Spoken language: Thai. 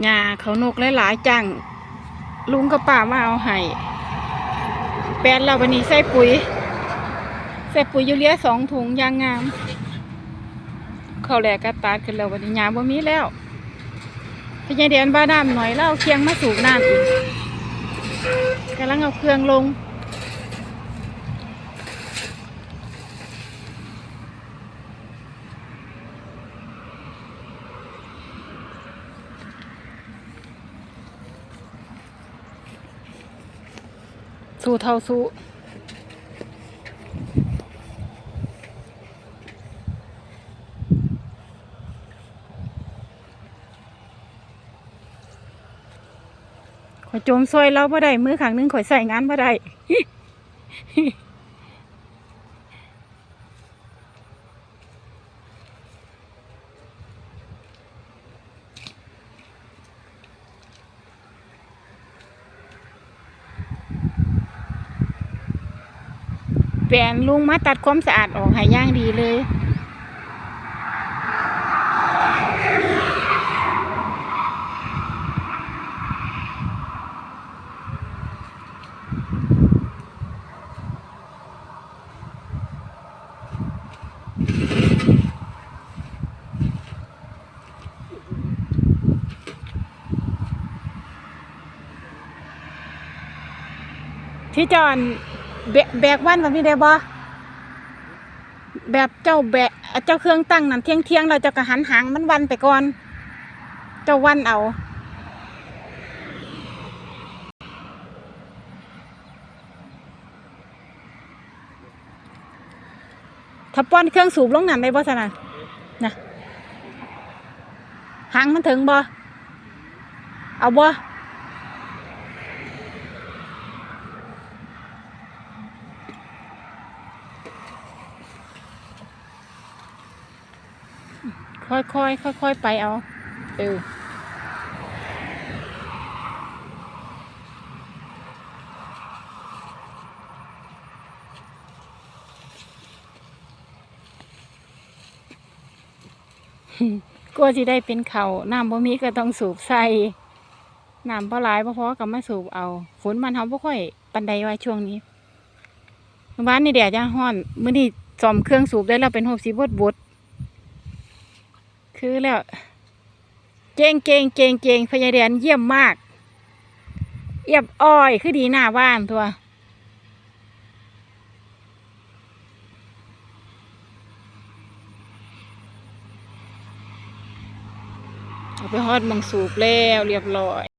หญ้าเขานกหลายๆจังลุงกับป้ามาเอาให้แปลนเราวันนี้ใส่ปุ๋ย ใส่ปุ๋ยยูเรียสองถุงยางงาม เขาแหลกกระตาดขึ้นแล้ววันนี้หญ้าบ่มีแล้วพี่ยายเดียนบ้าน้ำหน่อยเล่าเคียงมาสูบน้ำอีกกำลังเอาเครื่องลง สู้เท่าสู้ข่อยจมซอยเราบ่ได้มือข้างนึงข่อยใส่งานบ่ได้ แฟนลุงมาตัดความสะอาดออกให้ย่างดีเลย ที่จอน แบกแบกวันแบบนี้ได้บ่แบบเจ้าแบกเจ้าเครื่องตั้งนั่นเที่ยงเที่ยงเราจะกระหันหางมันวันไปก่อน เจ้าวันเอาถ้าป้อนเครื่องสูบลงนั่นได้บ่สนะนะหางมันถึงบ่เอาบ่ ค่อยค่อยค่อยค่อยๆไปเอาเออกลัวสิได้เป็นเขาน้ำบ่มีก็ต้องสูบใส่น้ำบ่หลายบ่พอก็มาสูบเอาฝนมันเฮาบ่ค่อยปันใดว่าช่วงนี้เมื่อวานนี่แดดยังร้อนมื้อนี้ซ่อมเครื่องสูบได้แล้วเป็นหกสิบดบด คือแล้ว เก่งเก่งเก่งเก่งพญาแดนเยี่ยมมาก เอียบอ้อยคือดีหน้าบ้านตัวเอาไปฮอดมังสูบแล้วเรียบร้อย